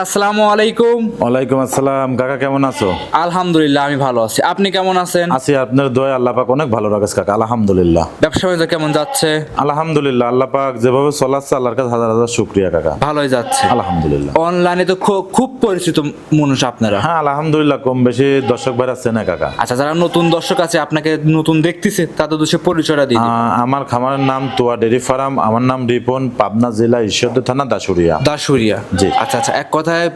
আসসালামু আলাইকুম। ওয়ালাইকুম আসসালাম। কাকা কেমন আছো? আলহামদুলিল্লাহ আমি ভালো আছি। আপনি কেমন আছেন? আছি আপনার দয়া আল্লাহ পাক অনেক ভালো রাখেছে কাকা আলহামদুলিল্লাহ। ব্যবসা বাণিজ্য কেমন যাচ্ছে? আলহামদুলিল্লাহ আল্লাহ পাক যেভাবে চলাচ্ছে আল্লাহর কাছে হাজার হাজার শুক্রিয়া কাকা। ভালোই যাচ্ছে। আলহামদুলিল্লাহ। অনলাইনে তো খুব পরিচিত মানুষ আপনারা। হ্যাঁ আলহামদুলিল্লাহ কম বেশি দর্শক ভাই আছে না কাকা। আচ্ছা যারা নতুন দর্শক আছে আপনাকে নতুন দেখতেছে তাদের সে পরিচয়টা আহ, আমার খামারের নাম তোয়া ডেরি ফার্ম আমার নাম রিপন পাবনা জেলা ঈশ্বরদী থানা দাসুরিয়া দাসুরিয়া জি। আচ্ছা আচ্ছা এক কথায়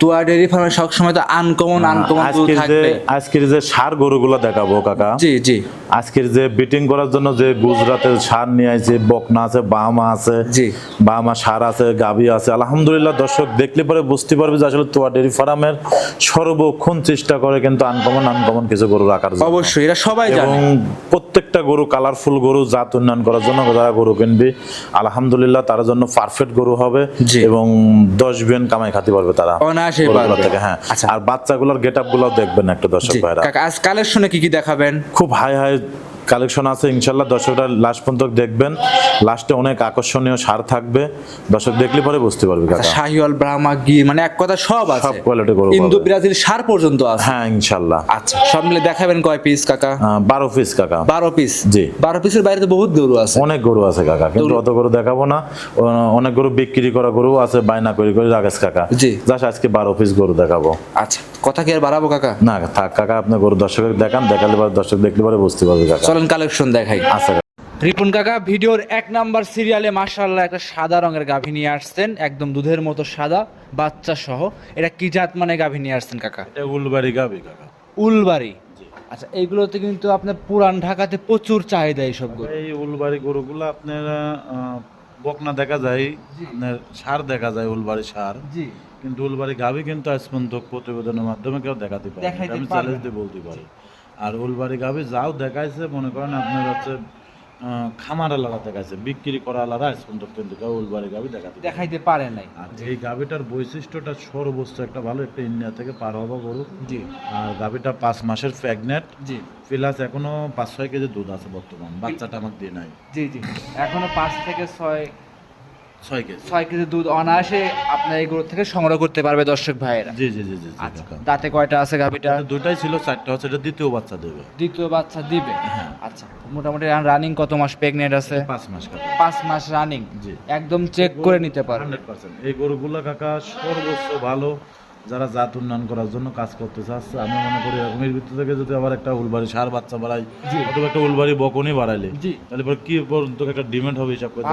তুয়া ডেরি ফার্মে সবসময় তো আনকমন আনকমন আজকের যে আজকের যে সার গরুগুলো দেখাবো কাকা। জি জি। আজকের যে বিটিং করার জন্য যে গুজরাতের সার নিয়ে আইছে বকনা আছে বামা আছে জি। বামা সার আছে গাবি আছে। আলহামদুলিল্লাহ দর্শক দেখলে পরে বুঝতে পারবে যে আসলে তোয়া ডেরি ফার্মের সর্বক্ষণ চেষ্টা করে কিন্তু আনকমন আনকমন কিছু গরু রাখার জন্য অবশ্যই এটা সবাই এবং জানে প্রত্যেকটা গরু কালারফুল গরু জাত উন্নয়ন করার জন্য যারা গরু কিনবে। আলহামদুলিল্লাহ তার জন্য পারফেক্ট গরু হবে। এবং দশ বিয়ন কামাই খাতে পারবে তারা। অনায়াসে পারবে। হ্যাঁ আচ্ছা। আর বাচ্চাগুলোর গেট আপগুলো দেখবেন একটা দর্শক ভাইরা কাকা শুনে কালেকশনে কি কি দেখাবেন খুব হাই হাই কালেকশন আছে ইনশাল্লাহ দর্শকরা লাস্ট পর্যন্ত দেখবেন। লাস্টে অনেক আকর্ষণীয় সার থাকবে। দর্শক দেখলে পরে বুঝতে পারবে কাকা শাহিওয়াল ব্রাহ্মা মানে এক কথা সব আছে। সব কোয়ালিটি গরু ইন্দো ব্রাজিল সার পর্যন্ত আছে। হ্যাঁ ইনশাল্লাহ। আচ্ছা সব মিলে দেখাবেন কয় পিস কাকা? বারো পিস কাকা। বারো পিস জি। বারো পিসের বাইরে তো বহুত গরু আছে। অনেক গরু আছে কাকা কিন্তু অত গরু দেখাবো না। অনেক গরু বিক্রি করা গরু আছে বায়না করে করে রাখেস কাকা। জি। জাস্ট আজকে বারো পিস গরু দেখাবো। আচ্ছা কথা কি আর বাড়াবো কাকা? না থাক কাকা আপনি গরু দর্শকের দেখান দেখালে পরে দর্শক দেখলে পরে বুঝতে পারবে কাকা। চলেন কালেকশন দেখাই। আচ্ছা। কাকা। রিপুন কাকা ভিডিওর এক নাম্বার সিরিয়ালে মাশাআল্লাহ একটা সাদা রঙের গাভী নিয়ে আসছেন একদম দুধের মতো সাদা বাচ্চা সহ। এটা কি জাত মানে গাভী নিয়ে আসছেন কাকা? উলবাড়ি গাবি কাকা। উলবাড়ি। আচ্ছা এইগুলোতে কিন্তু আপনার পুরান ঢাকাতে প্রচুর চাহিদা এইসব গরু। এই উলবাড়ি গরুগুলো আপনার আহ, বকনা দেখা যায় আপনার সার দেখা যায় উলবাড়ি সার। জি। কিন্তু উলবাড়ি গাভী কিন্তু আজ পর্যন্ত প্রতিবেদনের মাধ্যমে কেউ দেখাতে পারে আমি চ্যালেঞ্জ দিয়ে বলতে পারি। আর উলবাড়ি গাবি যাও দেখাইছে মনে করেন আপনার হচ্ছে খামার আলাদা দেখাইছে বিক্রি করা আলাদা সুন্দর কিন্তু উলবাড়ি গাবি দেখাতে দেখাইতে পারে নাই। আর এই গাবিটার বৈশিষ্ট্যটা সর্বোচ্চ একটা ভালো একটা ইন্ডিয়া থেকে পার হব গরু। জি। আর গাবিটা পাঁচ মাসের প্রেগনেন্ট জি। প্লাস এখনও পাঁচ ছয় কেজি দুধ আছে বর্তমান বাচ্চাটা আমার দিয়ে নাই। জি জি। এখনও পাঁচ থেকে ছয় ছয় কেজি। ছয় কেজি দুধ অনায়াসে আপনার এই গরু থেকে সংগ্রহ করতে পারবে দর্শক ভাইয়েরা। জি জি জি জি আচ্ছা দাঁতে কয়টা আছে গাভীটা? দুটাই ছিল চারটা হচ্ছে এটা দ্বিতীয় বাচ্চা দেবে। দ্বিতীয় বাচ্চা দিবে? আচ্ছা মোটামুটি রানিং কত মাস প্রেগনেন্ট আছে? পাঁচ মাস পাঁচ মাস রানিং। একদম চেক করে নিতে পারেন হান্ড্রেড পার্সেন্ট এই গরুগুলো কাকা সর্বোচ্চ ভালো। যারা জাত উন্নয়ন করার জন্য কাজ করতে চাচ্ছে আমি মনে করি এরকমের ভিতর থেকে যদি আবার একটা উলবাড়ি সার বাচ্চা বাড়াই অথবা একটা উলবাড়ি বকনই বাড়াইলে তাহলে পরে কি পর্যন্ত একটা ডিমান্ড হবে হিসাব করে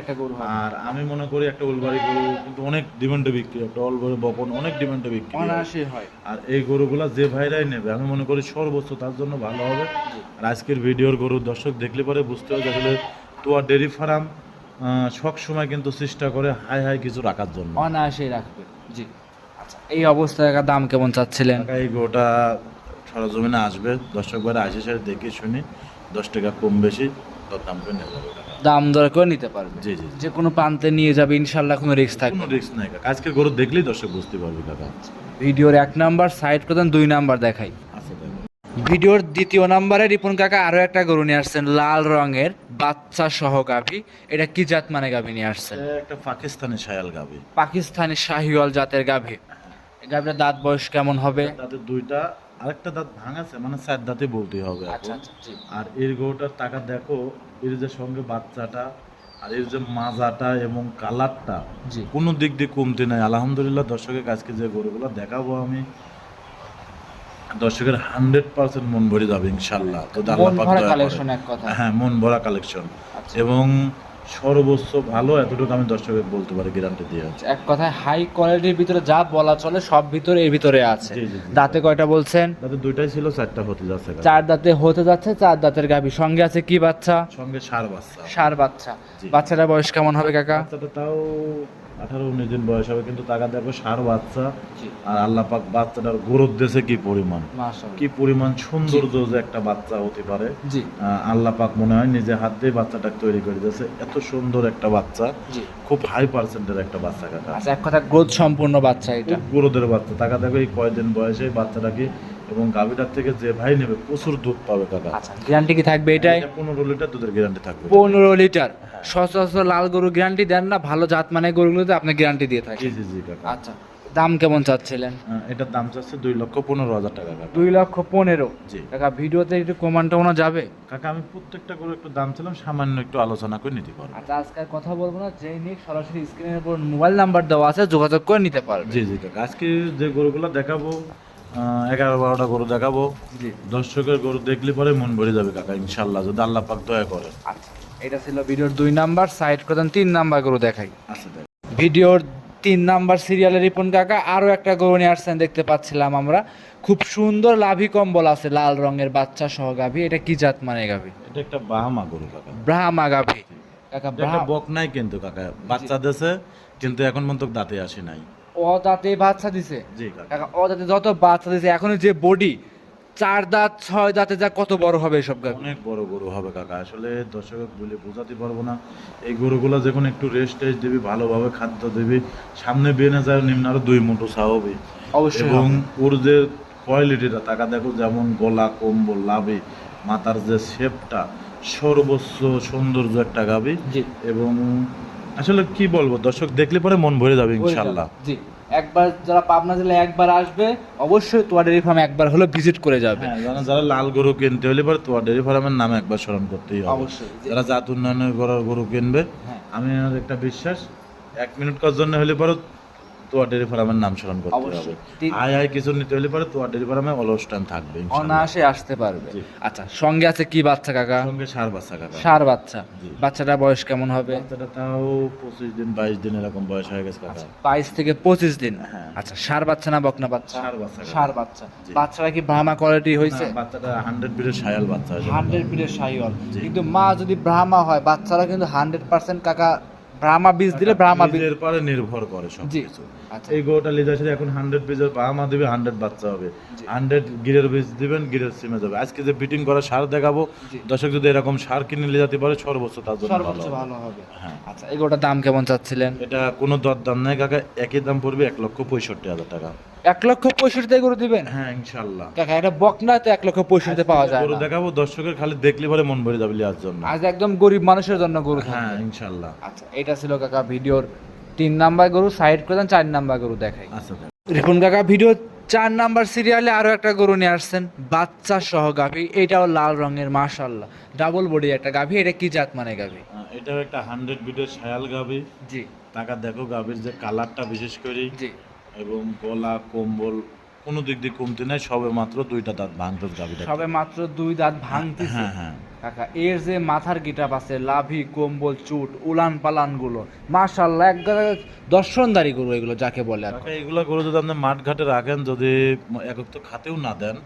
একটা গরু আর আমি মনে করি একটা উলবাড়ি গরু কিন্তু অনেক ডিমান্ডে বিক্রি একটা উলবাড়ি বকন অনেক ডিমান্ডে বিক্রি হয়। আর এই গরুগুলা যে ভাইরাই নেবে আমি মনে করি সর্বোচ্চ তার জন্য ভালো হবে। আর আজকের ভিডিওর গরু দর্শক দেখলে পরে বুঝতে হবে আসলে তোয়া ডেরি ফার্ম সব সময় কিন্তু চেষ্টা করে হাই হাই কিছু রাখার জন্য। অনায়াসে রাখবে। জি। আচ্ছা এই অবস্থায় একা দাম কেমন চাচ্ছিলেন? এই গরুটা সরজমিনে আসবে। দর্শক ভাইরা আসে সাথে দেখে শুনি দশ টাকা কম বেশি দর দাম করে নেওয়া যাবে দাম দর করে নিতে পারবে। জি জি। যে কোনো প্রান্তে নিয়ে যাবে ইনশাল্লাহ কোনো রিস্ক থাকবে কোনো রিস্ক নাই আজকে গরু দেখলেই দর্শক বুঝতে পারবে কাকা। ভিডিওর এক নাম্বার সাইড প্রধান দুই নাম্বার দেখাই। আচ্ছা ভিডিওর দ্বিতীয় নাম্বারে রিপন কাকা আরও একটা গরু নিয়ে আসছেন লাল রঙের বাচ্চা সহ গাভী। এটা কি জাত মানে গাভী নিয়ে আসছেন? এটা একটা পাকিস্তানি শায়াল গাবি পাকিস্তানি শাহিওয়াল জাতের গাভী। এই গাভীটার দাঁত বয়স কেমন হবে? দাঁতের দুইটা আরেকটা দাঁত ভাঙাছে মানে চার দাঁতে বলতে হবে আচ্ছা এখন আচ্ছা আর এর গরুটার টাকা দেখো এর যে সঙ্গে বাচ্চাটা আর এর যে মাজাটা এবং কালারটা কোনো দিক দিয়ে কমতে নাই। আলহামদুলিল্লাহ দর্শকের কাছকে যে গরুগুলো দেখাবো আমি দর্শকের হান্ড্রেড পার্সেন্ট মন ভরে যাবে ইনশাল্লাহ। তো আল্লাহ পাক হ্যাঁ মন ভরা কালেকশন আচ্ছা। এবং সর্বোচ্চ ভালো এতটুকু আমি দর্শকের বলতে পারি গ্যারান্টি দিয়ে আছে। এক কথায় হাই কোয়ালিটির ভিতরে যা বলা চলে সব ভিতরে এর ভিতরে আছে। দাঁতে কয়টা বলছেন? দাঁতে দুইটাই ছিল চারটা হতে যাচ্ছে চার দাঁতে হতে যাচ্ছে চার দাঁতের গাবি সঙ্গে আছে কি বাচ্চা? সঙ্গে সার বাচ্চা। সার বাচ্চা। বাচ্চাটা বয়স কেমন হবে কাকা? বাচ্চাটা তাও আঠারো উনিশ দিন বয়স হবে কিন্তু টাকা দেখো সার বাচ্চা। আর আল্লাহ পাক বাচ্চাটার গ্রোথ দেশে কি পরিমাণ? কি পরিমাণ সৌন্দর্য যে একটা বাচ্চা হতে পারে। আল্লাহ পাক মনে হয় নিজে হাত দিয়ে বাচ্চাটা তৈরি করে দিয়েছে। এত সুন্দর একটা বাচ্চা। খুব হাই পার্সেন্টের একটা বাচ্চা কাকা। আচ্ছা এক কথা গ্রোথ সম্পূর্ণ বাচ্চা এটা। বাচ্চা। টাকা দেখো এই কয়দিন বয়সে বাচ্চাটাকে এবং গাভীটার থেকে যে ভাই নেবে প্রচুর দুধ পাবে কাকা আচ্ছা গ্যারান্টি কি থাকবে এটাই? এটা পনেরো লিটার দুধের গ্যারান্টি থাকবে। পনেরো লিটার। সচরাচর লাল গরু গ্যারান্টি দেন না ভালো জাত মানে গরুগুলোতে আপনি গ্যারান্টি দিয়ে থাকেন। জি জি জি কাকা। আচ্ছা দাম কেমন চাচ্ছিলেন? এটার দাম চাচ্ছে দুই লক্ষ পনেরো হাজার টাকা দুই লক্ষ পনেরো। জি। টাকা ভিডিওতে একটু কমান টমানো যাবে? কাকা আমি প্রত্যেকটা করে একটু দাম ছিলাম সামান্য একটু আলোচনা করে নিতে পারব। আচ্ছা আজকে কথা বলব না যেই নিক সরাসরি স্ক্রিনের উপর মোবাইল নাম্বার দেওয়া আছে যোগাযোগ করে নিতে পারবে। জি জি কাকা। আজকে যে গরুগুলো দেখাবো এগারো বারোটা গরু দেখাবো। দর্শকের গরু দেখলে পরে মন ভরে যাবে কাকা ইনশাল্লাহ যদি আল্লাহ পাক দয়া করে। আচ্ছা এটা ছিল ভিডিওর দুই নাম্বার সাইড প্রধান তিন নাম্বার গরু দেখাই। আচ্ছা ভিডিওর তিন নাম্বার সিরিয়ালের রিপন কাকা আরও একটা গরু নিয়ে আসছেন দেখতে পাচ্ছিলাম আমরা। খুব সুন্দর লাভি কম্বল আছে লাল রঙের বাচ্চা সহ গাভী। এটা কি জাত মানে গাভী? এটা একটা ব্রাহ্মা গরু কাকা। ব্রাহ্মা গাভী। কাকা বক নাই কিন্তু কাকা বাচ্চা দেশে কিন্তু এখন পর্যন্ত দাঁতে আসে নাই। ও দাঁতে বাচ্চা। দিছে কাকা যত বাচ্চা দিছে এখন যে বডি চার দাঁত ছয় দাঁতে যা কত বড় হবে এসব গাভী অনেক বড় গরু হবে কাকা। আসলে দর্শক বলে বোঝাতে পারব না। এই গরুগুলো যখন একটু রেস্ট টেস্ট দিবি ভালোভাবে খাদ্য দিবি সামনে বেনে যায় নিম্ন আরও দুই মুঠো স্বাভাবিক অবশ্যই এবং ওর যে কোয়ালিটিটা টাকা দেখো যেমন গলা কম্বল লাভে মাথার যে শেপটা সর্বোচ্চ সৌন্দর্য একটা গাবি। এবং আসলে কি বলব দর্শক দেখলে পরে মন ভরে যাবে ইনশাআল্লাহ জি। একবার যারা পাবনা জেলায় একবার আসবে অবশ্যই তোয়া ডেরি ফার্ম একবার হলো ভিজিট করে যাবে। হ্যাঁ যারা লাল গরু কিনতে হলে পরে তোয়া ডেরি ফার্মের নাম একবার স্মরণ করতেই হবে। অবশ্যই যারা জাত উন্নয়নের গরু- গরু কিনবে হ্যাঁ। আমি আমার একটা বিশ্বাস এক মিনিট কার জন্য হলে পরে তোয়া ডেয়ারি ফার্মের নাম স্মরণ করতে হবে। আয় আয় কিছু নিতে হলে পরে তোয়া ডেয়ারি ফার্মে থাকবে অনায়াসে আসতে পারবে। আচ্ছা সঙ্গে আছে কি বাচ্চা কাকা? সঙ্গে সার বাচ্চা কাকা। সার বাচ্চা। বাচ্চাটা বয়স কেমন হবে? বাচ্চাটা তাও পঁচিশ দিন বাইশ দিন এরকম বয়স হয়ে গেছে কাকা। বাইশ থেকে পঁচিশ দিন। হ্যাঁ। আচ্ছা সার বাচ্চা না বকনা বাচ্চা? ষাঁড় বাচ্চা সার বাচ্চা। বাচ্চাটা কি ব্রাহ্মা কোয়ালিটি হয়েছে? বাচ্চাটা হান্ড্রেড বিটের সায়াল বাচ্চা হান্ড্রেড শাহিওয়াল জি। কিন্তু মা যদি ব্রাহ্মা হয় বাচ্চারা কিন্তু হান্ড্রেড পার্সেন্ট কাকা ব্রাহ্মা বীজ দিলে ব্রাহ্মা বীজ। বীজের পরে নির্ভর করে সব কিছু। আচ্ছা। এই গোটা লিজ সাথে এখন হান্ড্রেড বীজের ব্রাহ্মা দিবে হান্ড্রেড বাচ্চা হবে। হান্ড্রেড গিরের বীজ দিবেন গিরের সিমে যাবে। আজকে যে বিটিং করা সার দেখাবো। দর্শক যদি এরকম সার কিনে নিয়ে যেতে পারে সর্বোচ্চ তার জন্য ভালো সর্বোচ্চ হবে। ভালো হবে। হ্যাঁ। আচ্ছা এগুলোটার দাম কেমন চাচ্ছিলেন? এটা কোনো দর দাম নাই কাকা। একই দাম পড়বে এক লক্ষ পঁয়ষট্টি হাজার টাকা। এক লক্ষ পঁয়ষট্টি করে দিবেন? হ্যাঁ ইনশাল্লাহ কাকা এটা বকনা তো এক লক্ষ পঁয়ষট্টিতে পাওয়া যায় গরু দেখাবো দর্শকের খালি দেখলে পরে মন ভরে যাবে লিয়ার জন্য। আজ একদম গরিব মানুষের জন্য গরু হ্যাঁ ইনশাল্লাহ আচ্ছা এটা ছিল কাকা ভিডিওর তিন নাম্বার গরু সাইড করে চার নাম্বার গরু দেখাই। আচ্ছা রিপন কাকা ভিডিও চার নাম্বার সিরিয়ালে আরও একটা গরু নিয়ে আসছেন বাচ্চা সহ গাভী। এটাও লাল রঙের মাশাল্লাহ ডাবল বডি একটা গাভী এটা কি জাত মানে গাভী? এটাও একটা হান্ড্রেড বিটের সায়াল গাবি জি। টাকা দেখো গাবির যে কালারটা বিশেষ করে জি। এবং গলা কম্বল কোনো দিক দিয়ে কমতে নাই সবে মাত্র দুইটা দাঁত ভাঙতে গাবিটা সবে মাত্র দুই দাঁত ভাঙতেছে। হ্যাঁ হ্যাঁ। কাকা এর যে মাথার গিটাপ আছে লাভি কম্বল চুট উলান পালানগুলো মাশাল্লাহ এক দর্শনদারি গরু এগুলো যাকে বলে আর। কাকা করে যদি আপনি মাঠ ঘাটে রাখেন যদি একক তো খাতেও না দেন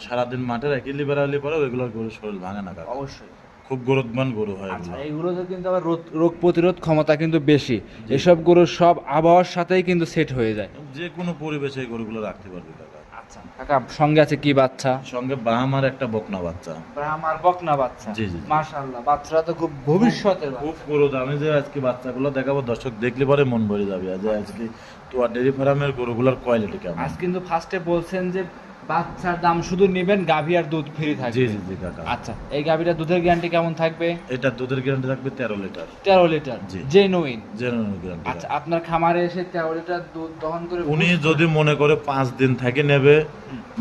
সারাদিন মাঠে রেখে লিবারালি পরে ওইগুলোর গরু শরীর ভাঙে না কাকা। অবশ্যই। খুব গরুদমান গরু হয় আচ্ছা এইগুলোতে কিন্তু আবার রোগ- রোগ প্রতিরোধ ক্ষমতা কিন্তু বেশি। এসব গরু সব আবহাওয়ার সাথেই কিন্তু সেট হয়ে যায়। যে কোনো পরিবেশে এই গরুগুলো রাখতে পারবে কাকা। আচ্ছা কাকা সঙ্গে আছে কি বাচ্চা? সঙ্গে বাহামার একটা বকনা বাচ্চা। আমার বকনা বাচ্চা? জি, জি। মাশাআল্লাহ বাচ্চারা তো খুব ভবিষ্যতের খুব গরু দামে যে আজকে বাচ্চাগুলো দেখাবো দর্শক দেখলে পরে মন ভরে যাবে। আজকে তোমার ডেরি ফার্মের গরুগুলোর কোয়ালিটি কেমন? আজ কিন্তু ফার্স্টে বলছেন যে বাচ্চার দাম শুধু নেবেন গাভী আর দুধ ফ্রি থাকবে। জি জি কাকা। আচ্ছা এই গাভীটা দুধের গ্যারান্টি কেমন থাকবে? এটা দুধের গ্যারান্টি থাকবে তেরো লিটার। তেরো litre ji. Genuine genuine guarantee আচ্ছা আপনার খামারে এসে তেরো লিটার দুধ দহন করে উনি যদি মনে করে পাঁচ দিন থেকে নেবে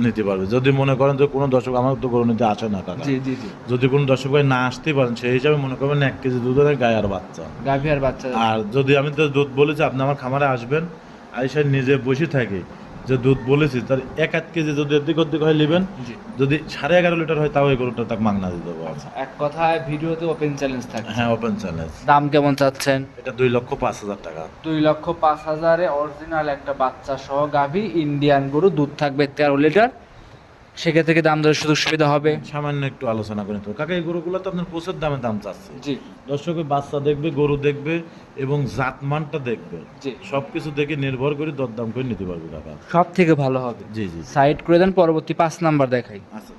নিতে পারবে। যদি মনে করেন যে কোনো দর্শক আমার তো গরু নিতে আসে না কাকা। জি জি জি। যদি কোনো দর্শক ভাই না আসতে পারেন সেই হিসাবে মনে করবেন এক কেজি দুধের গায়ে আর বাচ্চা। গাভী আর বাচ্চা। আর যদি আমি তো দুধ বলেছি আপনি আমার খামারে আসবেন আইসা নিজে বসে থাকি। যে দুধ বলেছি তার এক আধ কেজি যদি এদিক ওদিক হয় নেবেন যদি সাড়ে এগারো লিটার হয় তাও এই গরুটা তাকে মাংনা দিয়ে দেবো আচ্ছা। এক কথায় ভিডিওতে ওপেন চ্যালেঞ্জ থাকে হ্যাঁ ওপেন চ্যালেঞ্জ দাম কেমন চাচ্ছেন? এটা দুই লক্ষ পাঁচ হাজার টাকা। দুই লক্ষ পাঁচ হাজারে অরিজিনাল একটা বাচ্চা সহ গাভী ইন্ডিয়ান গরু দুধ থাকবে তেরো লিটার। সেক্ষেত্রে থেকে দাম দরের সুযোগ সুবিধা হবে? সামান্য একটু আলোচনা করে হবে। কাকা এই গরুগুলো তো আপনার প্রচুর দামে দাম চাচ্ছে। জি। দর্শকে বাচ্চা দেখবে গরু দেখবে এবং জাতমানটা দেখবে। জি। সবকিছু দেখে নির্ভর করে দরদাম করে নিতে পারবে কাকা। সব থেকে ভালো হবে। জি জি। সাইড করে দেন পরবর্তী পাঁচ নাম্বার দেখাই। আচ্ছা।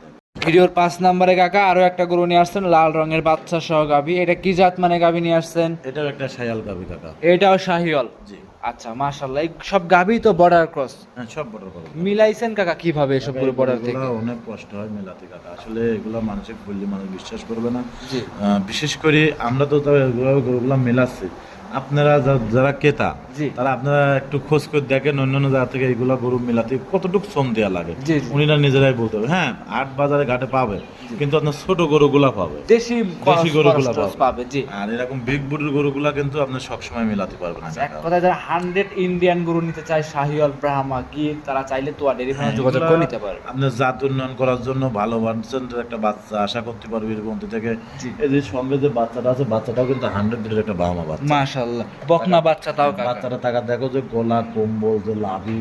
ভিডিওর পাঁচ নম্বরে কাকা আরও একটা গরু নিয়ে আসছেন লাল রঙের বাচ্চা সহ গাভি। এটা কি জাত মানে গাভি নিয়ে আসছেন? এটাও একটা সায়াল গাবি কাকা। এটাও শাহিওল। জি। আচ্ছা মাশাআল্লাহ এই সব গাভি তো বর্ডার ক্রস হ্যাঁ সব বর্ডার ক্রস মিলাইছেন কাকা কীভাবে এসব পুরো গরু বর্ডার থেকে? অনেক কষ্ট হয় মেলাতে কাকা। আসলে এগুলো মানুষের বললে মানুষ বিশ্বাস করবে না। বিশেষ করে আমরা তো তবে এগুলো গরুগুলো মেলাচ্ছি। আপনারা যারা ক্রেতা তারা আপনারা একটু খোঁজ করে দেখেন অন্য অন্য জায়গা থেকে এইগুলা গরু মেলাতে কতটুকু শ্রম দেওয়া লাগে। উনিরা নিজেরাই বলতে হবে হ্যাঁ আট বাজারে ঘাটে পাবে কিন্তু আপনার ছোট গরুগুলা পাবে। দেশি দেশি গরুগুলা পাবে। জি। আর এরকম বিগ বুডের গরুগুলা কিন্তু আপনি সবসময় মেলাতে পারবেন না। এক। কথায় যারা হান্ড্রেড ইন্ডিয়ান গরু নিতে চায় শাহিওয়াল ব্রাহ্মা গির তারা চাইলে তোয়া ডেরি ফার্মে হ্যাঁ, যোগাযোগ করে নিতে পারবে। আপনার জাত উন্নয়ন করার জন্য ভালো বাচ্চার একটা বাচ্চা আশা করতে পারবে এর মধ্যে থেকে। এই যে সঙ্গে যে বাচ্চাটা আছে বাচ্চাটাও কিন্তু হান্ড্রেড একটা বাহামা বাচ্চা। মাশাআল্লাহ। বকনা বাচ্চা তাও বাচ্চাটা টাকা দেখো যে গলা কম্বল যে লাভি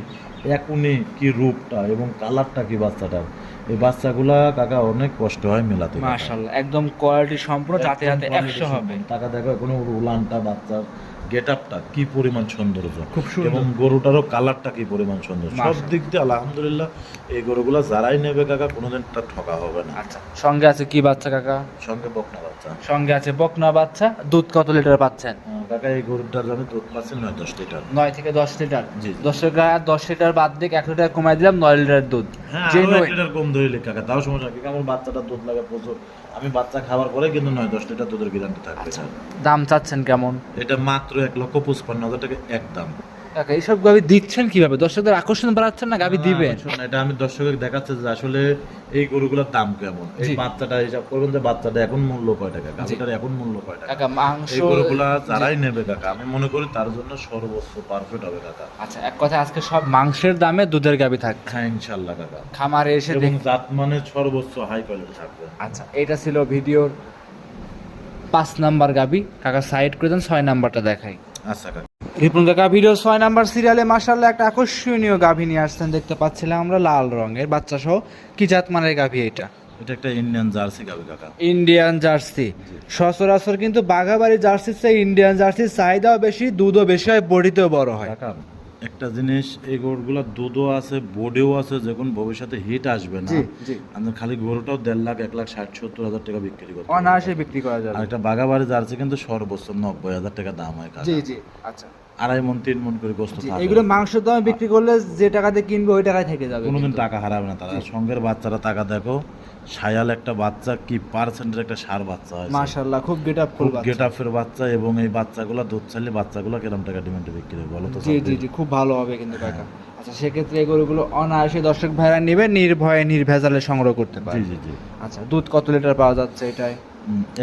এখনই কি রূপটা এবং কালারটা কি বাচ্চাটার। এই বাচ্চাগুলা কাকা অনেক কষ্ট হয় মেলাতে। মাশাল্লাহ একদম কোয়ালিটি সম্পূর্ণ যাতে যাতে একশো হবে। টাকা দেখো এখনও উলানটা বাচ্চার। গেট আপটা কি পরিমাণ সৌন্দর্য? খুব সুন্দর। এবং গরুটারও কালারটা কি পরিমাণ সুন্দর সব দিক দিয়ে আলহামদুলিল্লাহ এই গরুগুলা যারাই নেবে কাকা কোনোদিন তার ঠকা হবে না। আচ্ছা সঙ্গে আছে কি বাচ্চা কাকা? সঙ্গে বকনা বাচ্চা। সঙ্গে আছে বকনা বাচ্চা। দুধ কত লিটার পাচ্ছেন? কাকা এই গরুটার আমি দুধ পাচ্ছি নয় দশ লিটার। নয় থেকে দশ লিটার। দশ লিটার দশ লিটার বাদ দিয়ে এক লিটার কমাই দিলাম নয় লিটার দুধ। হ্যাঁ লিটার কম ধরিলে কাকা তাও সমস্যা কি আমার বাচ্চাটা দুধ লাগে প্রচুর। আমি বাচ্চা খাবার পরে কিন্তু নয় দশ লিটার দুধের গ্যারান্টি থাকবে। আচ্ছা। দাম চাচ্ছেন কেমন? এটা মাত্র এক লক্ষ পঁচপান্ন হাজার টাকা একদম। কাকা এইসব গাভি দিচ্ছেন কীভাবে? দর্শকদের আকর্ষণ বাড়াচ্ছেন না গাভি দিবেন? শোন, এটা আমি দর্শকের দেখাচ্ছে যে আসলে এই গরুগুলোর দাম কেমন। এই বাচ্চাটা হিসাব করবেন যে বাচ্চাটা এখন মূল্য কয় টাকা? গাভিটার এখন মূল্য কয় টাকা? কাকা মাংস এই গরুগুলা যারাই নেবে কাকা আমি মনে করি তার জন্য সর্বোচ্চ পারফেক্ট হবে কাকা। আচ্ছা এক কথা আজকে সব মাংসের দামে দুধের গাভি থাকবে হ্যাঁ ইনশাল্লাহ কাকা। খামারে এসে এবং জাত মানে সর্বোচ্চ হাই কোয়ালিটি থাকবে। আচ্ছা এটা ছিল ভিডিওর পাঁচ নাম্বার গাবি কাকা সাইড করে দেন ছয় নাম্বারটা দেখাই। আচ্ছা রিপুন কাকা ভিডিও ছয় নাম্বার সিরিয়ালে মাসাল্লাহ একটা আকর্ষণীয় গাভী নিয়ে আসছেন দেখতে পাচ্ছিলাম আমরা লাল রঙের বাচ্চা সহ কি জাত মানের গাভী এটা? এটা একটা ইন্ডিয়ান জার্সি গাভি কাকা। ইন্ডিয়ান জার্সি সচরাচর কিন্তু বাঘাবাড়ি জার্সির চেয়ে ইন্ডিয়ান জার্সির চাহিদাও বেশি দুধও বেশি হয় বডিতেও বড় হয়। একটা জিনিস এই গরুগুলো দুধও আছে বোর্ডেও আছে যখন ভবিষ্যতে হিট আসবে না। জি খালি গরুটাও দেড় লাখ এক লাখ ষাট সত্তর হাজার টাকা বিক্রি করতে অনায়াসে বিক্রি করা যায় আর একটা বাগাবাড়ি যাচ্ছে কিন্তু সর্বোচ্চ নব্বই হাজার টাকা দাম হয় জি জি আচ্ছা। আড়াই মন তিন মন করে গোস্ত জি, থাকে এগুলো মাংসের দামে বিক্রি করলে যে টাকাতে কিনবে ওই টাকায় থেকে যাবে কোনোদিন টাকা হারাবে না তারা। সঙ্গের বাচ্চারা টাকা দেখো সায়াল একটা বাচ্চা কি পার্সেন্টের একটা সার বাচ্চা হয় মাশাআল্লাহ খুব গেট আপ ফুল গেট আপের বাচ্চা এবং এই বাচ্চাগুলো দুধ চাইলে বাচ্চাগুলো কিরম টাকা ডিমান্ডে বিক্রি হবে বলো তো জি জি জি খুব ভালো হবে কিন্তু কাকা। আচ্ছা সেক্ষেত্রে এই গরুগুলো অনায়াসে দর্শক ভাইরা নেবে নির্ভয়ে নির্ভেজালে সংগ্রহ করতে পারে জি জি আচ্ছা দুধ কত লিটার পাওয়া যাচ্ছে এটাই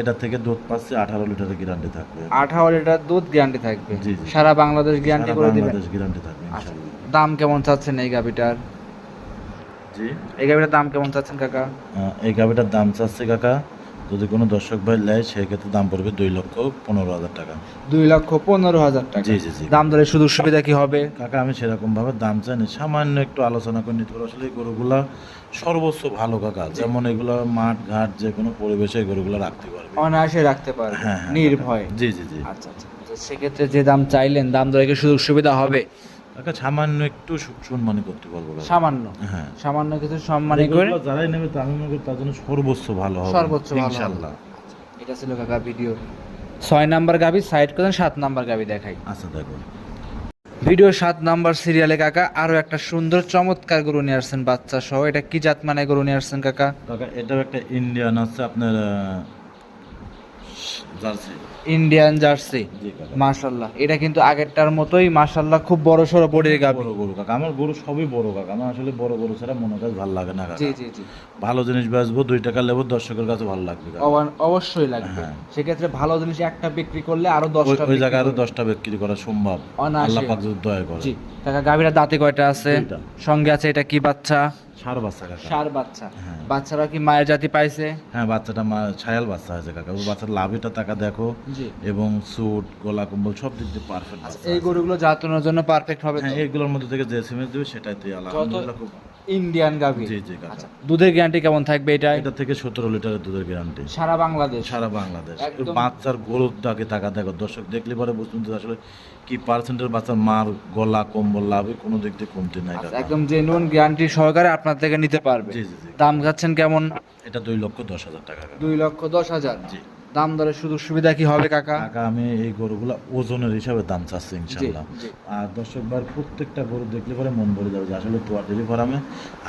এটা থেকে দুধ পাচ্ছে আঠারো লিটার গ্যারান্টি থাকবে। আঠারো লিটার দুধ গ্যারান্টি থাকবে? জি, জি। সারা বাংলাদেশ গ্যারান্টি করে দিবেন বাংলাদেশ গ্যারান্টি থাকবে আচ্ছা। ইনশাআল্লাহ। দাম কেমন চাচ্ছেন এই গাবিটার জি। এই গাবিটার দাম কেমন চাচ্ছেন কাকা? এই গাবিটার দাম চাচ্ছে কাকা যদি কোনো দর্শক ভাই নেয় সেক্ষেত্রে দাম পড়বে দুই লক্ষ পনেরো হাজার টাকা। দুই লক্ষ পনেরো হাজার টাকা। জি জি জি। দাম দরে সুযোগ সুবিধা কি হবে? কাকা আমি সেরকম ভাবে দাম চাইনি সামান্য একটু আলোচনা করে নিতে পারব আসলে এই গরুগুলা সর্বোচ্চ ভালো কাকা। যেমন এগুলো মাঠ ঘাট যে কোনো পরিবেশে এই গরুগুলো রাখতে পারবে। অনায়াসে রাখতে পারবে। হ্যাঁ হ্যাঁ নির্ভয়ে। জি জি জি। আচ্ছা আচ্ছা। সেক্ষেত্রে যে দাম চাইলেন দাম দরে কি সুযোগ সুবিধা হবে? কাকা সামান্য একটু সম্মানী করতে পারব সামান্য। হ্যাঁ। সামান্য কিছু সম্মানী করে। যারাই নেবে আমি মনে করি তার জন্য সর্বোচ্চ ভালো হবে। সর্বোচ্চ। ইনশাল্লাহ এটা ছিল কাকা ভিডিও। ছয় নাম্বার গাবি সাইড করেন সাত নাম্বার গাবি দেখাই। আচ্ছা দেখো ভিডিও সাত নাম্বার সিরিয়ালে কাকা আরও একটা সুন্দর চমৎকার গরু নিয়ে আসছেন বাচ্চা সহ এটা কি জাত মানে গরু নিয়ে আসছেন কাকা? কাকা এটাও একটা ইন্ডিয়ান আছে আপনার ইন্ডিয়ান জার্সি। মাশাল্লাহ এটা কিন্তু আগেরটার মতোই মাশাল্লাহ খুব বড় সড়ো বডির বড় গরু কাকা। আমার গরু সবই বড় কাকা। আমার আসলে বড় গরু ছাড়া মনে কাজ ভালো লাগে না জি জি জি। ভালো জিনিস বেচবো দুই টাকা লেবো দর্শকের কাছে ভালো লাগবে অবশ্যই লাগবে। হ্যাঁ। সেক্ষেত্রে ভালো জিনিস একটা বিক্রি করলে আরও দশটা ওই জায়গায় আরও দশটা বিক্রি করা সম্ভব। আল্লাহ পাক যদি দয়া করে। জি। কাকা গাভীরা দাঁতে কয়টা আছে? সঙ্গে আছে এটা কি বাচ্চা? সার বাচ্চা কাকা। সার বাচ্চা। হ্যাঁ। বাচ্চারা কি মায়ের জাতি পাইছে? হ্যাঁ বাচ্চাটা মা ছায়াল বাচ্চা হয়েছে কাকা। ওই বাচ্চার লাভিটা টাকা দেখো। এবং স্যুট গলা কম্বল সব দিক দিয়ে পারফেক্ট আচ্ছা, এই গরুগুলো জাতনের জন্য পারফেক্ট হবে হ্যাঁ এইগুলোর মধ্যে থেকে যে সিমেন্ট দেবে সেটাই তুই আলহামদুলিল্লাহ খুব ইন্ডিয়ান গাভী জি জি কাকা। আচ্ছা দুধের গ্যারান্টি কেমন থাকবে এটা? এটা থেকে সতেরো লিটারের দুধের গ্যারান্টি সারা বাংলাদেশ। সারা বাংলাদেশ। বাচ্চার গরুটাকে টাকা দেখো দর্শক দেখলে পরে বুঝতেন যে আসলে কি পার্সেন্টের বাচ্চার মার গলা কম্বল লাভে কোনো দিক দিয়ে কমতি নাই আচ্ছা, একদম জেনুইন গ্যারান্টি সহকারে আপনার থেকে নিতে পারবে। জি জি জি। দাম যাচ্ছেন কেমন? এটা দুই লক্ষ দশ হাজার টাকা। দুই লক্ষ দশ হাজার। জি। দাম দরের সুযোগ সুবিধা কি হবে কাকা? টাকা আমি এই গরুগুলা ওজনের হিসাবে দাম চাচ্ছি ইনশাল্লাহ আর দর্শক বার প্রত্যেকটা গরু দেখলে পরে মন ভরে যাবে যে আসলে তোয়ার ডেলি ফার্মে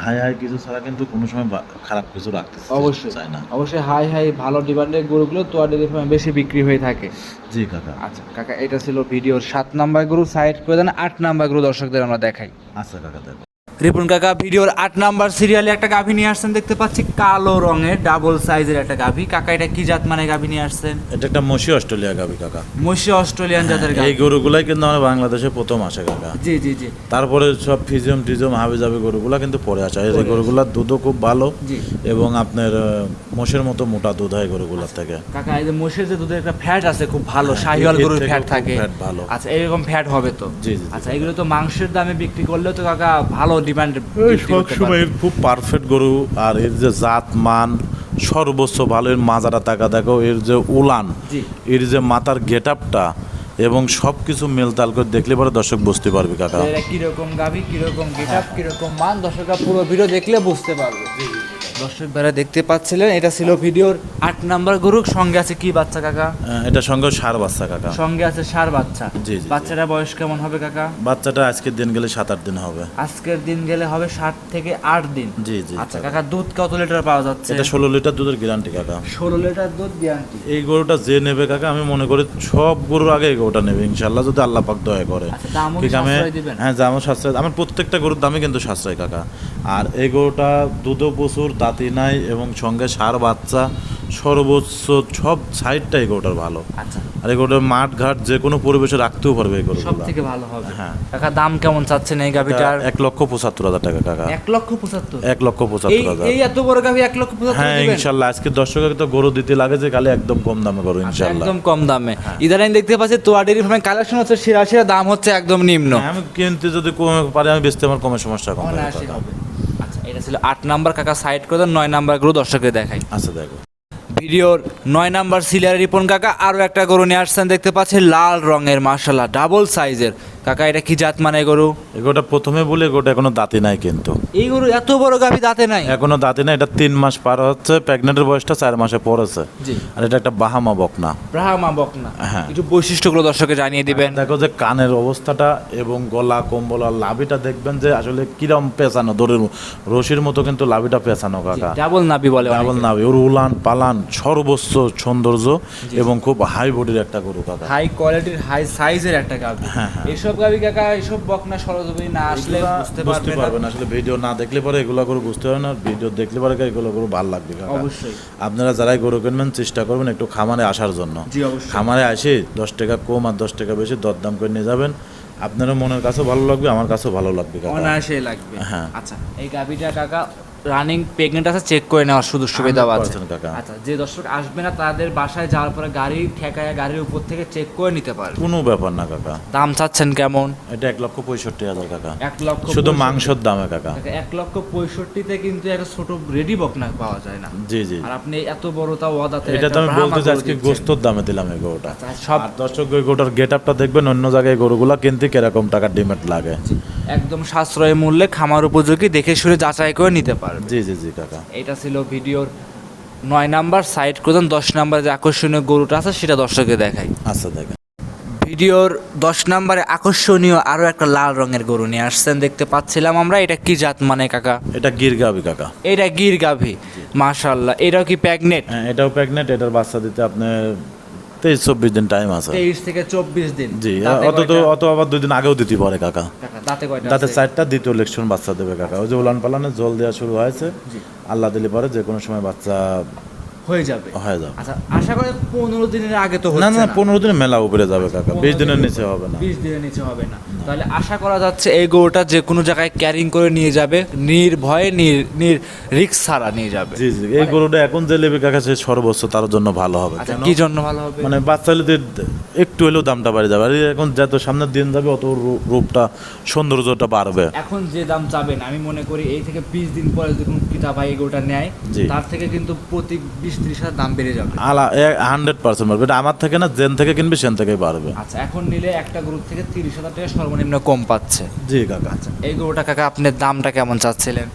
হাই হাই কিছু ছাড়া কিন্তু কোনো সময় খারাপ কিছু রাখতে অবশ্যই। চায় না। অবশ্যই হাই হাই ভালো ডিমান্ডের গরুগুলো তো ডেলি ফার্মে বেশি বিক্রি হয়ে থাকে। জি কাকা। আচ্ছা কাকা এটা ছিল ভিডিওর সাত নাম্বার গরু সাইড করে দেন আট নাম্বার গরু দর্শকদের আমরা দেখাই। আচ্ছা কাকা দেখো। রিপুন কাকা ভিডিওর আট নাম্বার সিরিয়ালে একটা গাভী নিয়ে আসছেন দেখতে পাচ্ছি কালো রঙের ডাবল সাইজের একটা গাভী। কাকা এটা কি জাত মানে গাভী নিয়ে আসছেন? এটা একটা মসি অস্ট্রেলিয়া গাবি কাকা। মসি অস্ট্রেলিয়ান জাতের এই গাভী। গরুগুলাই কিন্তু আমার বাংলাদেশে প্রথম আসে কাকা। জি জি জি। তারপরে সব ফিজিয়াম টিজিয়াম হাবি যাবে গরুগুলা কিন্তু পরে আসে। এই। গরুগুলার দুধও খুব ভালো জি। এবং আপনার মোষের মতো মোটা দুধ হয় গরুগুলার থেকে। কাকা এই যে মোষের যে দুধের একটা ফ্যাট আছে খুব ভালো শাহিওয়াল গরুর ফ্যাট থাকে। fat ভালো। আচ্ছা এরকম ফ্যাট হবে তো? জি, জি, জি। আচ্ছা এগুলো তো মাংসের দামে বিক্রি করলেও তো কাকা ভালো ডিমান্ড সব সময় খুব পারফেক্ট গরু আর এর যে জাত মান সর্বোচ্চ ভালো এর মাজারা টাকা দেখো এর যে উলান এর যে মাথার গেট আপটা এবং সব কিছু মেলতাল করে দেখলে পরে দর্শক বুঝতে পারবে কাকা। কীরকম গাভী কীরকম গেট আপ কীরকম মান দর্শকরা পুরো ভিডিও দেখলে বুঝতে পারবে। দর্শক ভাইরা দেখতে পাচ্ছিলেন এটা ছিল ভিডিওর আট নাম্বার গরুর সঙ্গে আছে কি বাচ্চা কাকা? এটা সঙ্গে সার বাচ্চা কাকা। সঙ্গে আছে সার বাচ্চা। জি, জি। বাচ্চাটা বয়স কেমন হবে কাকা? বাচ্চাটা আজকের দিন গেলে সাত আট দিন হবে। আজকের দিন গেলে হবে সাত থেকে আট দিন। জি জি আচ্ছা কাকা। দুধ কত লিটার পাওয়া যাচ্ছে? এটা ষোলো লিটার দুধের গ্যারান্টি কাকা। ষোলো লিটার দুধ গ্যারান্টি এই গরুটা যে নেবে কাকা আমি মনে করি সব গরুর আগে এই গরুটা নেবে ইনশাল্লাহ যদি আল্লাহ পাক দয়া করে। আচ্ছা ঠিক আমি হ্যাঁ দামও সাশ্রয় আমার প্রত্যেকটা গরুর দামে কিন্তু সাশ্রয় কাকা। আর এই গরুটা দুধও প্রচুর দাঁতি নাই এবং সঙ্গে সার বাচ্চা সর্বোচ্চ সব সাইডটা এই গরুটার ভালো। আচ্ছা। আর এই গরুটার মাঠ ঘাট যে কোনো পরিবেশে রাখতেও পারবে এই সব থেকে ভালো হবে। হ্যাঁ। কাকা দাম কেমন চাচ্ছেন এই গাভিটার? এক লক্ষ পঁচাত্তর হাজার টাকা কাকা। এক লক্ষ পঁচাত্তর? এক লক্ষ পঁচাত্তর হাজার। এই এত বড় গাভি এক লক্ষ পঁচাত্তর হ্যাঁ ইনশাল্লাহ। আজকে দর্শকের তো গরু দিতে লাগে যে কালে একদম কম দামে গরু আচ্ছা, ইনশাল্লাহ। একদম কম দামে। ইদানিং দেখতে পাচ্ছি তোয়া ডেরি ফার্মে কালেকশন হচ্ছে সেরা সেরা দাম হচ্ছে একদম নিম্ন। হ্যাঁ, আমি কিনতে যদি কমে পারে আমি বেচতে আমার কমে সমস্যা কম ছিল আট নাম্বার কাকা সাইড করে দেন নয় নাম্বার গরু দর্শককে দেখাই। আচ্ছা দেখো। ভিডিওর নয় নাম্বার সিলিয়ার রিপন কাকা আরও একটা গরু নিয়ে আসছেন দেখতে পাচ্ছি লাল রঙের মার্শাল্লাহ ডাবল সাইজের কাকা এটা কি জাত মানে গরু? এগোটা প্রথমে বলে এগোটা এখনও দাঁতি নাই কিন্তু। এই গরু এত বড় গাভি দাঁতে নাই? এখনও দাঁতি নাই এটা তিন মাস পার হচ্ছে প্রেগনেন্টের বয়সটা চার মাসে পড়েছে। আর এটা একটা বাহামা বকনা। ব্রাহ্মা বকনা। হ্যাঁ। কিছু বৈশিষ্ট্যগুলো দর্শককে জানিয়ে দিবেন। দেখো যে কানের অবস্থাটা এবং গলা কম্বল আর লাভিটা দেখবেন যে আসলে কিরম পেঁচানো দড়ির রশির মতো কিন্তু লাভিটা পেঁচানো কাকা। ডাবল নাবি বলে। ডাবল নাভি ওর উলান পালান সর্বোচ্চ সৌন্দর্য এবং খুব হাই বডির একটা গরু কাকা। হাই কোয়ালিটির হাই সাইজের একটা গাভি। হ্যাঁ, হ্যাঁ। এসব গাভি কাকা এসব বকনা সরজমিনি না আসলে বুঝতে পারবে না। আসলে ভিডিও না দেখলে পরে এগুলো করে বুঝতে পারবেন না। ভিডিও দেখলে পরে এগুলো করে ভালো লাগবে অবশ্যই। আপনারা যারাই গরু কিনবেন চেষ্টা করবেন একটু খামারে আসার জন্য। জি অবশ্যই। খামারে আসে দশ টাকা কম আর দশ টাকা বেশি দরদাম করে নিয়ে যাবেন। আপনারও মনের কাছেও ভালো লাগবে আমার কাছেও ভালো লাগবে কাকা। অনায়াসে লাগবে। হ্যাঁ। আচ্ছা এই গাভিটা কাকা রানিং প্রেগনেন্ট আছে চেক করে নেওয়ার সুযোগ সুবিধা আছে। 100% কাকা। আচ্ছা যে দর্শক আসবে না তাদের বাসায় যাওয়ার পরে গাড়ি ঠেকায় গাড়ির উপর থেকে চেক করে নিতে পারে কোনো ব্যাপার না কাকা। দাম চাচ্ছেন কেমন? এটা এক লক্ষ পঁয়ষট্টি হাজার কাকা। এক লক্ষ শুধু। মাংসর দামে কাকা। এক লক্ষ পঁয়ষট্টিতে কিন্তু একটা ছোট রেডি বকনা পাওয়া যায় না। জি জি। আর আপনি এত বড় তাও অদাতে এটা তো আমি বলতে চাই আজকে গোস্তর দামে দিলাম এই গরুটা। আচ্ছা, সব দর্শক ওই গরুটার গেট আপটা দেখবেন অন্য জায়গায় গরুগুলা কিনতে কীরকম টাকার ডিমেট লাগে। একদম সাশ্রয় মূল্যে খামার উপযোগী দেখে শুনে যাচাই করে নিতে পারবে। জি জি জি কাকা। এটা ছিল ভিডিওর নয় নাম্বার সাইড করতেন দশ নাম্বার যে আকর্ষণীয় গরুটা আছে সেটা দর্শকে দেখাই। আচ্ছা দেখেন। ভিডিওর দশ নাম্বারে আকর্ষণীয় আরও একটা লাল রঙের গরু নিয়ে আসছেন দেখতে পাচ্ছিলাম আমরা। এটা কি জাত মানে কাকা? এটা গিরগাবি কাকা। এটা গির গাভি মাশাল্লাহ এটাও কি প্যাগনেট? হ্যাঁ এটাও প্রেগনেন্ট এটার বাচ্চা দিতে আপনার তেইশ চব্বিশ দিন টাইম আছে। তেইশ থেকে চব্বিশ দিন। জি অত তো অত আবার দুই দিন আগেও দিতে পারে কাকা। দাঁতে তাতে চারটা দ্বিতীয় ইলেকশন বাচ্চা দেবে কাকা। ওই যে উলান পালানে জল দেওয়া শুরু হয়েছে। আল্লাহ দিলে পরে যে কোনো সময় বাচ্চা হয়ে যাবে। হয়ে যাবে। আচ্ছা আশা করি পনেরো দিনের আগে তো না না না। পনেরো দিনে মেলা উপরে যাবে কাকা। বিশ দিনের নিচে হবে না। বিশ দিনের নিচে হবে না। তাহলে আশা করা যাচ্ছে এই গরুটা যে কোনো জায়গায় ক্যারিং করে নিয়ে যাবে নির্ভয়ে নির নির রিক্স ছাড়া নিয়ে যাবে। জি জি এই গরুটা এখন যে লেবে সে সর্বোচ্চ তার জন্য ভালো হবে। আচ্ছা কি জন্য ভালো হবে? মানে বাচ্চা হলে একটু হলেও দামটা বাড়ে যাবে। আর এখন যত সামনের দিন যাবে অত রূপটা সৌন্দর্যটা বাড়বে। এখন যে দাম চাবেন আমি মনে করি এই থেকে বিশ দিন পরে যখন কিতা ভাই এগোটা নেয়। তার থেকে কিন্তু প্রতি বিশ ত্রিশ হাজার দাম বেড়ে যাবে। আলা হান্ড্রেড পার্সেন্ট বাড়বে। এটা আমার থেকে না জেন থেকে কিনবে সেন থেকেই বাড়বে। আচ্ছা এখন নিলে একটা গরুর থেকে তিরিশ হাজার টাকা সর্বনিম্ন কম পাচ্ছে? জি কাকা। এই গরুটা কাকা আপনার দামটা কেমন চাচ্ছিলেন?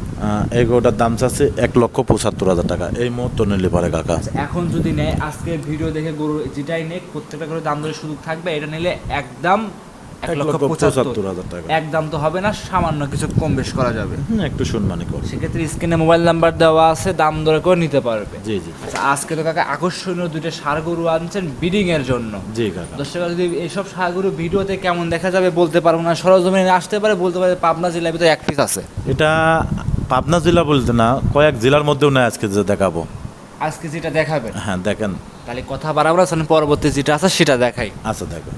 এই গরুটার দাম চাচ্ছে এক লক্ষ পঁচাত্তর হাজার টাকা। এই মুহূর্তে নিলে পারে কাকা। আচ্ছা এখন যদি নেয় আজকে ভিডিও দেখে গরু যেটাই নেই প্রত্যেকটা করে দাম ধরে সুযোগ থাকবে এটা নিলে একদম এক লক্ষ পঁচাত্তর হাজার টাকা। একদম তো হবে না সামান্য কিছু কম বেশ করা যাবে। একটু করবে। সেক্ষেত্রে স্ক্রিনে মোবাইল নাম্বার দেওয়া আছে দাম দরে করে নিতে পারবে। জি জি। আচ্ছা আজকে তো কাকা আকর্ষণীয় দুইটা সার গরু আনছেন ব্রিডিং এর জন্য। জি কাকা। দর্শকরা যদি এইসব সার গরু ভিডিওতে কেমন দেখা যাবে বলতে পারব না সরজমিনে আসতে পারে বলতে পারে পাবনা জেলায় ভিতরে এক পিস আছে। এটা পাবনা জেলা বলতে না কয়েক জেলার মধ্যেও না আজকে যে দেখাবো। আজকে যেটা দেখাবেন? হ্যাঁ দেখেন। তাহলে কথা বাড়াবো না পরবর্তী যেটা আছে সেটা দেখাই। আচ্ছা দেখেন।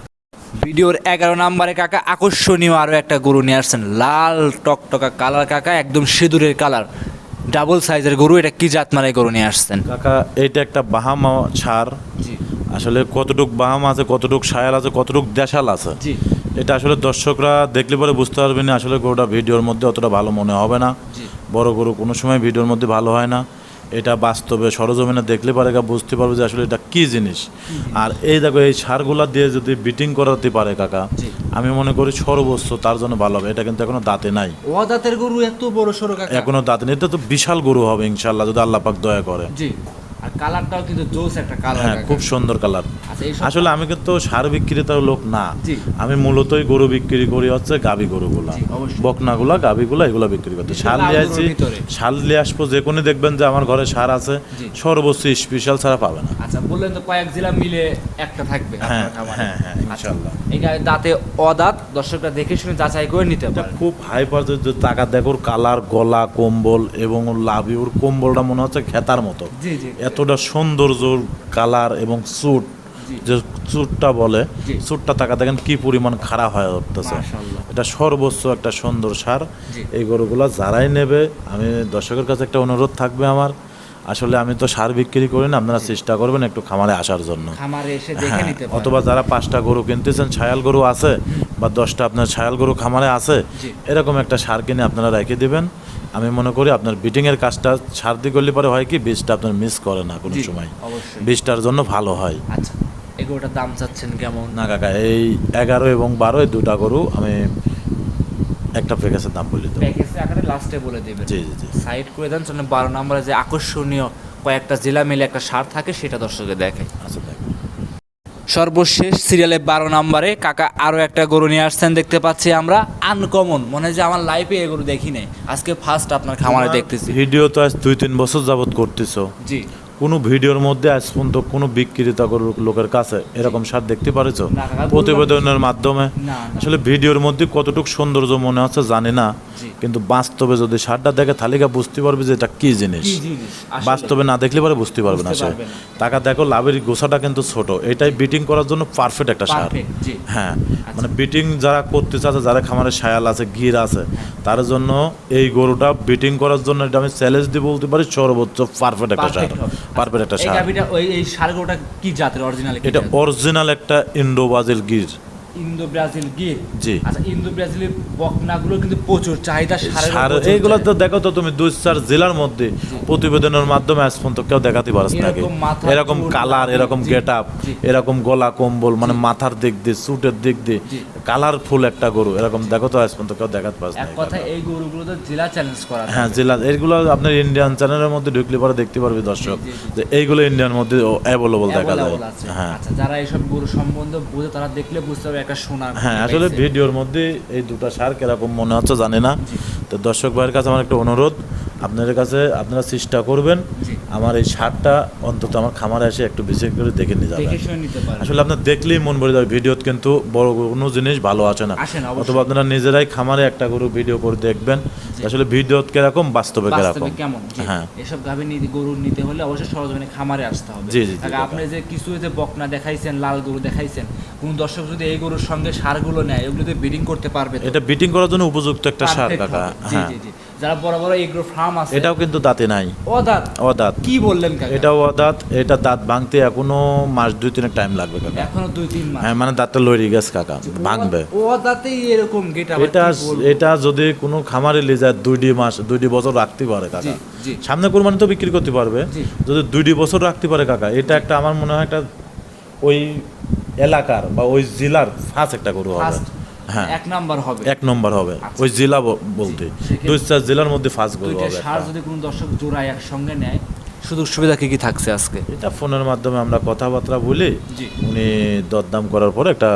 ভিডিওর এগারো নম্বরে কাকা আকর্ষণীয় আরও একটা গরু নিয়ে আসছেন। লাল টকটকা কালার কাকা একদম সিঁদুরের কালার। ডাবল সাইজের গরু এটা কি জাত মানে গরু নিয়ে আসছেন? কাকা এটা একটা বাহামা ছাড়। আসলে কতটুক বাহাম আছে কতটুক সায়াল আছে কতটুক দেশাল আছে এটা আসলে দর্শকরা দেখলে পরে বুঝতে পারবেন আসলে গরুটা ভিডিওর মধ্যে অতটা ভালো মনে হবে না। বড় গরু কোনো সময় ভিডিওর মধ্যে ভালো হয় না। এটা বাস্তবে সরজমিনে দেখলে পারে কা বুঝতে পারবে যে আসলে এটা কি জিনিস। আর এই দেখো এই সারগুলা দিয়ে যদি বিটিং করাতে পারে কাকা আমি মনে করি সর্বোচ্চ তার জন্য ভালো হবে। এটা কিন্তু এখনও দাঁতে নাই। ও দাঁতের গরু এত বড় সড়ো কাকা। এখনও দাঁতে নেই। এটা তো বিশাল গরু হবে ইনশাল্লাহ যদি আল্লাহ পাক দয়া করে। জি। আর কালারটাও কিন্তু জোস একটা কালার হ্যাঁ খুব সুন্দর কালার আচ্ছা আসলে আমি কিন্তু সার বিক্রেতার লোক না। আমি মূলতই গরু বিক্রি করি হচ্ছে গাবি গরুগুলা। বকনাগুলা গাবিগুলা এগুলো বিক্রি করতে লাল নিয়ে আসছি। সার নিয়ে আসব যে কোনো দেখবেন যে আমার ঘরে সার আছে সর্বোচ্চ স্পেশাল ছাড়া পাবে না। আচ্ছা বললেন তো কয়েক জেলা মিলে একটা থাকবে। হ্যাঁ হ্যাঁ হ্যাঁ আচ্ছা, এই দাঁতে অদাঁত দর্শকরা দেখে শুনে যাচাই করে নিতে পারে খুব হাই পার্সেন্ট যে টাকা দেখোর কালার গলা কম্বল এবং লাভি ওর কম্বলটা মনে হচ্ছে খেতার মতো। জি জি। এতটা সৌন্দর্য কালার এবং স্যুট যে স্যুটটা বলে। স্যুটটা টাকা দেখেন কি পরিমাণ খাড়া হয়ে উঠতেছে। এটা সর্বোচ্চ একটা সুন্দর সার। এই গরুগুলো যারাই নেবে আমি দর্শকের কাছে একটা অনুরোধ থাকবে আমার। আসলে আমি তো সার বিক্রি করি না আপনারা চেষ্টা করবেন একটু খামারে আসার জন্য। হ্যাঁ, অথবা যারা পাঁচটা গরু কিনতেছেন ছায়াল গরু আছে বা দশটা আপনার ছায়াল গরু খামারে আছে এরকম একটা সার কিনে আপনারা রেখে দিবেন। আমি মনে করি আপনার বিটিং এর কাজটা সার দিয়ে করলে পরে হয় কি বীজটা আপনার মিস করে না কোনো সময়। বীজটার জন্য ভালো হয়। আচ্ছা এগুলোটার দাম চাচ্ছেন কেমন? না কাকা এই এগারো এবং বারো এই দুটা গরু আমি একটা প্যাকেজের দাম বলে দেবো। প্যাকেজে আকারে লাস্টে বলে দিবেন। জি জি জি। সাইড করে দেন বারো নম্বরে যে আকর্ষণীয় কয়েকটা জেলা মিলে একটা সার থাকে সেটা দর্শকে দেখে আচ্ছা দেখ। সর্বশেষ সিরিয়ালে বারো নম্বরে কাকা আরও একটা গরু নিয়ে আসছেন দেখতে পাচ্ছি আমরা। আনকমন মনে হয় যে আমার লাইফে এই গরু দেখি নাই আজকে ফার্স্ট আপনার খামারে দেখতেছি। ভিডিও তো আজ দুই তিন বছর যাবত করতেছো। জি। কোনো ভিডিওর মধ্যে আজ পর্যন্ত কোনো বিক্রেতা লোকের কাছে এরকম সার দেখতে পারেছো? প্রতিবেদনের মাধ্যমে? আসলে ভিডিওর মধ্যে কতটুকু সৌন্দর্য মনে হচ্ছে জানি না কিন্তু বাস্তবে যদি সারটা দেখে তালিকা বুঝতে পারবে যে এটা কি জিনিস। বাস্তবে না দেখলে পরে বুঝতে পারবে না সে। টাকা দেখো লাভের গোছাটা কিন্তু ছোট। এটাই বিটিং করার জন্য পারফেক্ট একটা সার। হ্যাঁ মানে বিটিং যারা করতে চাচ্ছে যারা খামারে শায়াল আছে গির আছে তার জন্য এই গরুটা বিটিং করার জন্য এটা আমি চ্যালেঞ্জ দিয়ে বলতে পারি সর্বোচ্চ পারফেক্ট একটা সার। Perfect একটা সার। এই গাভিটা ওই এই সারগোটা কি জাতের? অরিজিনাল এটা অরিজিনাল একটা Indo Brazil Gir. Indo Brazil Gir জি। আচ্ছা ইন্দো ব্রাজিলের বকনাগুলো কিন্তু প্রচুর চাহিদা সার এইগুলো তো দেখো তো তুমি দুই চার জেলার মধ্যে প্রতিবেদনের মাধ্যমে আজ পর্যন্ত কেউ দেখাতে পারছ নাকি এরকম কালার এরকম গেট আপ এরকম গলা কম্বল মানে মাথার দিক দিয়ে সুটের দিক দিয়ে। কালারফুল একটা গরু। এরকম দেখো তো আজ পর্যন্ত কেউ দেখাতে পারছ এক না কথায় এই গরুগুলো তো জেলা চ্যালেঞ্জ করা হ্যাঁ জেলা এইগুলো আপনার ইন্ডিয়ান চ্যানেলের মধ্যে ঢুকলে পরে দেখতে পারবে দর্শক। যে এইগুলো ইন্ডিয়ান মধ্যে অ্যাভেলেবল দেখা যায়। হ্যাঁ। আচ্ছা যারা এইসব গরু সম্বন্ধে বুঝে তারা দেখলে বুঝতে পারবে। একটা হ্যাঁ আসলে ভিডিওর মধ্যে এই দুটো সার কীরকম মনে হচ্ছে জানি না। তো দর্শক ভাইয়ের কাছে আমার একটা অনুরোধ আপনাদের কাছে আপনারা চেষ্টা করবেন আমার এই সারটা অন্তত আমার খামারে এসে একটু বেশি করে দেখে নিয়ে যাবেন। আসলে আপনার দেখলেই মন ভরে যাবে ভিডিওত কিন্তু বড় কোনো জিনিস ভালো আসে না। অথবা আপনারা নিজেরাই খামারে একটা গরু ভিডিও করে দেখবেন আসলে ভিডিওত কীরকম বাস্তবে কীরকম। কেমন? হ্যাঁ। এসব গাভী নিতে গরু নিতে হলে অবশ্যই সরজমিনে খামারে আসতে হবে। জি, জি। আপনি যে কিছু যে বকনা দেখাইছেন লাল গরু দেখাইছেন কোন দর্শক যদি এই গরুর সঙ্গে সারগুলো নেয় ওগুলো তো ব্রিডিং করতে পারবে এটা বিটিং করার জন্য উপযুক্ত একটা সার কাকা। হ্যাঁ। জি জি। যারা বড় বড় এগ্রো ফার্ম আছে এটাও কিন্তু দাঁতে নাই। ও দাঁত অদাঁত। কি বললেন এটাও অদাঁত এটা দাঁত ভাঙতে এখনও মাস দুই তিনের টাইম লাগবে কাকা। এখনও দুই তিন মাস। হ্যাঁ মানে দাঁতটা লড়ি গেছে কাকা ভাঙবে। ও এরকম গেটা এটা এটা যদি কোনো খামারে নিয়ে যায় দুইটি মাস দুইটি বছর রাখতে পারে কাকা। সামনে কোরবানি তো বিক্রি করতে পারবে। যদি দুইটি বছর রাখতে পারে কাকা এটা একটা আমার মনে হয় একটা ওই এলাকার বা ওই জেলার ফার্স্ট একটা গরু হবে। হ্যাঁ। এক নাম্বার হবে। এক নম্বর হবে। আচ্ছা। ওই জেলা বলতে। দুই চার জেলার মধ্যে ফার্স্ট গোল হবে সার যদি কোনো দর্শক জোড়ায় একসঙ্গে নেয় সুযোগ সুবিধা কি কি থাকছে আজকে? এটা ফোনের মাধ্যমে আমরা কথাবার্তা বলি উনি দরদাম করার পর একটা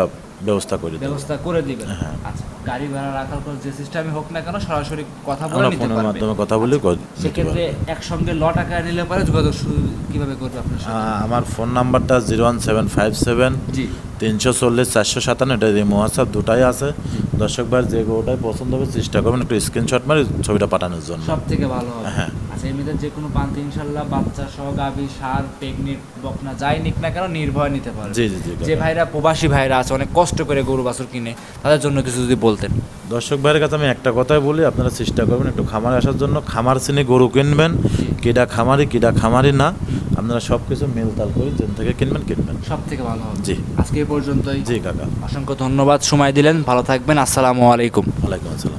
ব্যবস্থা করে দেবো। ব্যবস্থা করে দিবেন। হ্যাঁ। আচ্ছা। গাড়ি ভাড়া রাখার পর যে সিস্টেমে হোক না কেন সরাসরি কথা বলে নিতে পারবে। মাধ্যমে কথা বলে সেক্ষেত্রে একসঙ্গে ল টাকা নিলে পরে যোগাযোগ কীভাবে করবে আপনার আমার ফোন নাম্বারটা zero one seven five seven ji. তিনশো চল্লিশ চারশো সাতান্ন এটা দিয়ে মহাসাব দুটাই আছে। দর্শক ভাই যে গোটাই পছন্দ হবে চেষ্টা করবেন একটু স্ক্রিনশট মারি ছবিটা পাঠানোর জন্য। সব থেকে ভালো হবে। হ্যাঁ। এমনিতে যে কোনো পান্তি ইনশাল্লাহ বাচ্চা সহ গাভী সার প্রেগনেন্ট বকনা যাই নিক না কেন নির্ভয় নিতে পারে জি জি জি যে ভাইরা প্রবাসী ভাইরা আছে অনেক কষ্ট করে গরু বাছুর কিনে তাদের জন্য কিছু যদি বলতেন। দর্শক ভাইয়ের কাছে আমি একটা কথাই বলি আপনারা চেষ্টা করবেন একটু খামারে আসার জন্য। খামার চিনে গরু কিনবেন কিডা খামারি কিডা খামারি না। আপনারা সব কিছু মেলতাল করে যেন থেকে কিনবেন কিনবেন। সব থেকে ভালো হবে। জি। আজকে এই পর্যন্তই। জি কাকা। অসংখ্য ধন্যবাদ সময় দিলেন। ভালো থাকবেন। আসসালামু আলাইকুম। ওয়ালাইকুম আসসালাম।